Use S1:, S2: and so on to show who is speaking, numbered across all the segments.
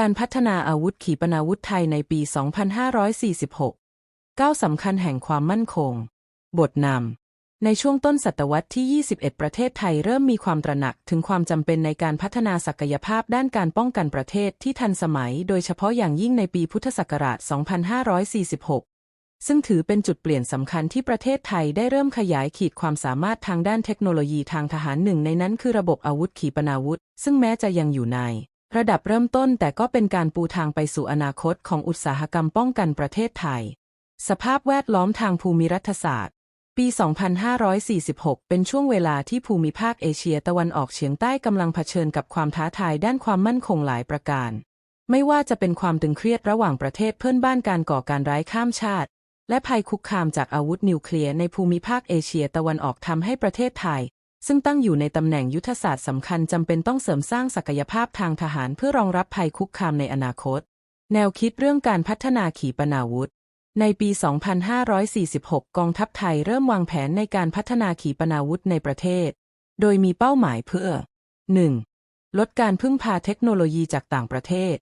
S1: การพัฒนาอาวุธขีปนาวุธไทยในปี 2546 ก้าวสำคัญแห่งความมั่นคง บทนำ ในช่วงต้นศตวรรษที่ 21 ประเทศไทยเริ่มมีความตระหนักถึงความจำเป็นในการพัฒนาศักยภาพด้านการป้องกันประเทศที่ทันสมัย โดยเฉพาะอย่างยิ่งในปีพุทธศักราช 2546 ซึ่งถือเป็นจุดเปลี่ยนสำคัญที่ประเทศไทยได้เริ่มขยายขีดความสามารถทางด้านเทคโนโลยีทางทหารหนึ่งในนั้นคือระบบอาวุธขีปนาวุธ ซึ่งแม้จะยังอยู่ใน ระดับเริ่มต้นแต่ก็เป็นการปูทางไปสู่อนาคตของอุตสาหกรรมป้องกันประเทศไทย สภาพแวดล้อมทางภูมิรัฐศาสตร์ ปี 2546 เป็นช่วงเวลาที่ภูมิภาคเอเชียตะวันออกเฉียงใต้กำลังเผชิญกับความท้าทายด้านความมั่นคงหลายประการ ไม่ว่าจะเป็นความตึงเครียดระหว่างประเทศเพื่อนบ้านการก่อการร้ายข้ามชาติ และภัยคุกคามจากอาวุธนิวเคลียร์ในภูมิภาคเอเชียตะวันออกทำให้ประเทศไทย ซึ่งตั้งอยู่ในตำแหน่งยุทธศาสตร์สำคัญจำเป็นต้องเสริมสร้างศักยภาพทางทหารเพื่อรองรับภัยคุกคามในอนาคต แนวคิดเรื่องการพัฒนาขีปนาวุธ ในปี 2546 กองทัพไทยเริ่มวางแผนในการพัฒนาขีปนาวุธในประเทศ โดยมีเป้าหมายเพื่อ 1. ลดการพึ่งพาเทคโนโลยีจากต่างประเทศ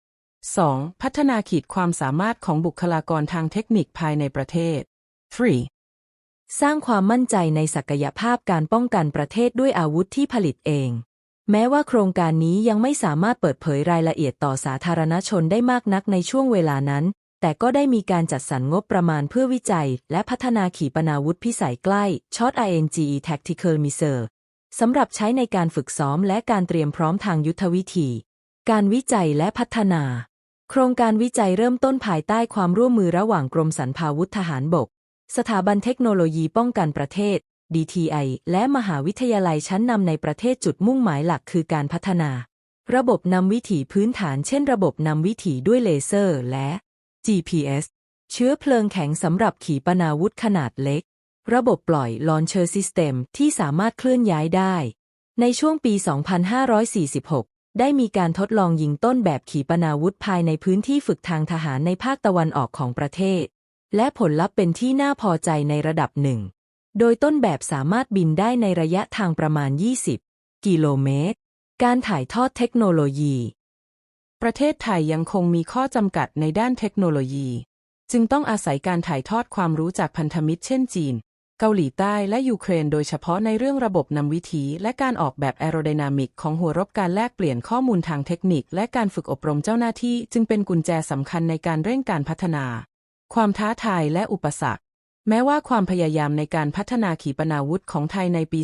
S1: 2. พัฒนาขีดความสามารถของบุคลากรทางเทคนิคภายในประเทศ 3.
S2: สร้างความมั่นใจในศักยภาพการป้องกันประเทศด้วยอาวุธที่ผลิตเอง แม้ว่าโครงการนี้ยังไม่สามารถเปิดเผยรายละเอียดต่อสาธารณชนได้มากนักในช่วงเวลานั้น แต่ก็ได้มีการจัดสรรงบประมาณเพื่อวิจัย และพัฒนาขีปนาวุธพิสัยใกล้ช็อต INGE Tactical Missile สำหรับใช้ในการฝึกซ้อมและการเตรียมพร้อมทางยุทธวิธี การวิจัยและพัฒนา โครงการวิจัยเริ่มต้นภายใต้ความร่วมมือระหว่างกรมสรรพาวุธทหารบก สถาบันเทคโนโลยีป้องกันประเทศ DTI และมหาวิทยาลัยชั้นนำในประเทศจุดมุ่งหมายหลักคือการพัฒนา ระบบนำวิถีพื้นฐานเช่นระบบนำวิถีด้วยเลเซอร์และ GPS เชื้อเพลิงแข็งสำหรับขีปนาวุธขนาดเล็ก ระบบปล่อย Launcher System ที่สามารถเคลื่อนย้ายได้ ในช่วงปี 2546 ได้มีการทดลองยิงต้นแบบขีปนาวุธภายในพื้นที่ฝึกทางทหารในภาคตะวันออกของประเทศ และผลลัพธ์เป็นที่น่าพอใจในระดับหนึ่ง โดยต้นแบบสามารถบินได้ในระยะทางประมาณ 20 กิโลเมตร การถ่ายทอดเทคโนโลยี
S1: ประเทศไทยยังคงมีข้อจำกัดในด้านเทคโนโลยี จึงต้องอาศัยการถ่ายทอดความรู้จากพันธมิตรเช่นจีน เกาหลีใต้และยูเครนโดยเฉพาะในเรื่องระบบนำวิถีและการออกแบบแอโรไดนามิกของหัวรบการแลกเปลี่ยนข้อมูลทางเทคนิค และการฝึกอบรมเจ้าหน้าที่ จึงเป็นกุญแจสำคัญในการเร่งการพัฒนา ความท้าทายและอุปสรรค แม้ว่าความพยายามในการพัฒนาขีปนาวุธของไทยในปี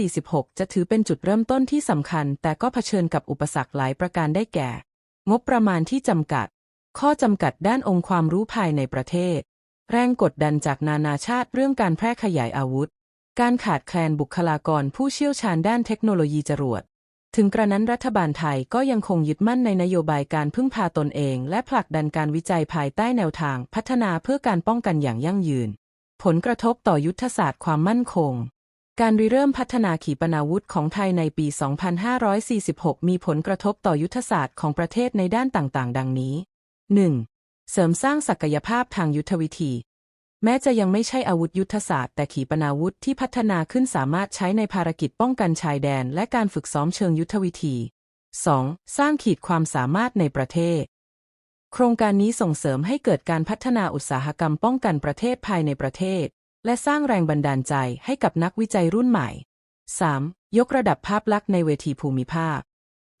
S1: 2546 จะถือเป็นจุดเริ่มต้นที่สำคัญ แต่ก็เผชิญกับอุปสรรคหลายประการได้แก่ งบประมาณที่จำกัด ข้อจำกัดด้านองค์ความรู้ภายในประเทศ แรงกดดันจากนานาชาติเรื่องการแพร่ขยายอาวุธ การขาดแคลนบุคลากรผู้เชี่ยวชาญด้านเทคโนโลยีจรวด ถึงกระนั้นรัฐบาลไทยก็ยังคงยึดมั่นในนโยบายการพึ่งพาตนเอง และผลักดันการวิจัยภายใต้แนวทางพัฒนาเพื่อการป้องกันอย่างยั่งยืน ผลกระทบต่อยุทธศาสตร์ความมั่นคง การริเริ่มพัฒนาขีปนาวุธของไทยในปี 2546 มีผลกระทบต่อยุทธศาสตร์ของประเทศในด้านต่างๆ ดังนี้ 1. เสริมสร้างศักยภาพทางยุทธวิธี แม้จะยังไม่ใช่อาวุธยุทธศาสตร์ แต่ขีปนาวุธที่พัฒนาขึ้นสามารถใช้ในภารกิจป้องกันชายแดน และการฝึกซ้อมเชิงยุทธวิธี 2. สร้างขีดความสามารถในประเทศ โครงการนี้ส่งเสริมให้เกิดการพัฒนาอุตสาหกรรมป้องกันประเทศภายในประเทศ และสร้างแรงบันดาลใจให้กับนักวิจัยรุ่นใหม่ 3. ยกระดับภาพลักษณ์ในเวทีภูมิภาค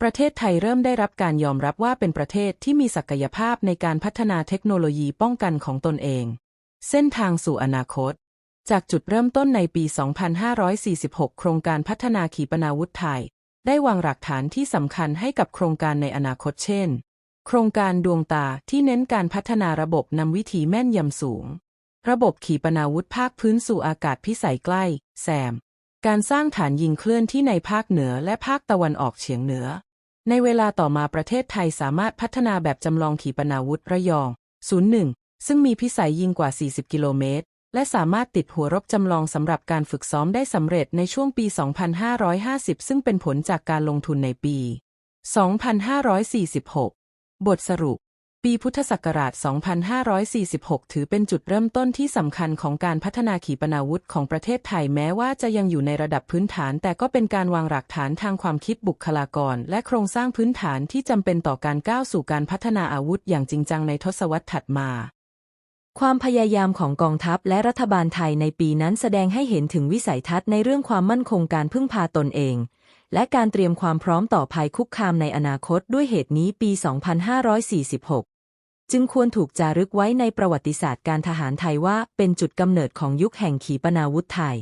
S1: ประเทศไทยเริ่มได้รับการยอมรับว่าเป็นประเทศที่มีศักยภาพในการพัฒนาเทคโนโลยีป้องกันของตนเอง เส้นทางสู่อนาคต จากจุดเริ่มต้นในปี 2546 โครงการพัฒนาขีปนาวุธไทย ได้วางหลักฐานที่สำคัญให้กับโครงการในอนาคตเช่น โครงการดวงตาที่เน้นการพัฒนาระบบนำวิถีแม่นยำสูง ระบบขีปนาวุธภาคพื้นสู่อากาศพิสัยใกล้ แซม การสร้างฐานยิงเคลื่อนที่ในภาคเหนือและภาคตะวันออกเฉียงเหนือ ในเวลาต่อมาประเทศไทยสามารถพัฒนาแบบจำลองขีปนาวุธระยอง 01 ซึ่งมีพิสัยยิงกว่า 40 กิโลเมตร และสามารถติดหัวรบจำลองสำหรับการฝึกซ้อมได้สำเร็จในช่วงปี 2550 ซึ่งเป็นผลจากการลงทุนในปี 2546 บทสรุป ปีพุทธศักราช 2546 ถือเป็นจุดเริ่มต้นที่สำคัญของการพัฒนาขีปนาวุธของประเทศไทยแม้ว่าจะยังอยู่ในระดับพื้นฐาน แต่ก็เป็นการวางรากฐานทางความคิดบุคลากร และโครงสร้างพื้นฐานที่จำเป็นต่อการก้าวสู่การพัฒนาอาวุธอย่างจริงจังในทศวรรษถัดมา
S2: ความพยายามของกองทัพและรัฐบาลไทยในปีนั้นแสดงให้เห็นถึงวิสัยทัศน์ในเรื่องความมั่นคงการพึ่งพาตนเอง และการเตรียมความพร้อมต่อภัยคุกคามในอนาคตด้วยเหตุนี้ปี 2546 จึงควรถูกจารึกไว้ในประวัติศาสตร์การทหารไทยว่าเป็นจุดกำเนิดของยุคแห่งขีปนาวุธไทย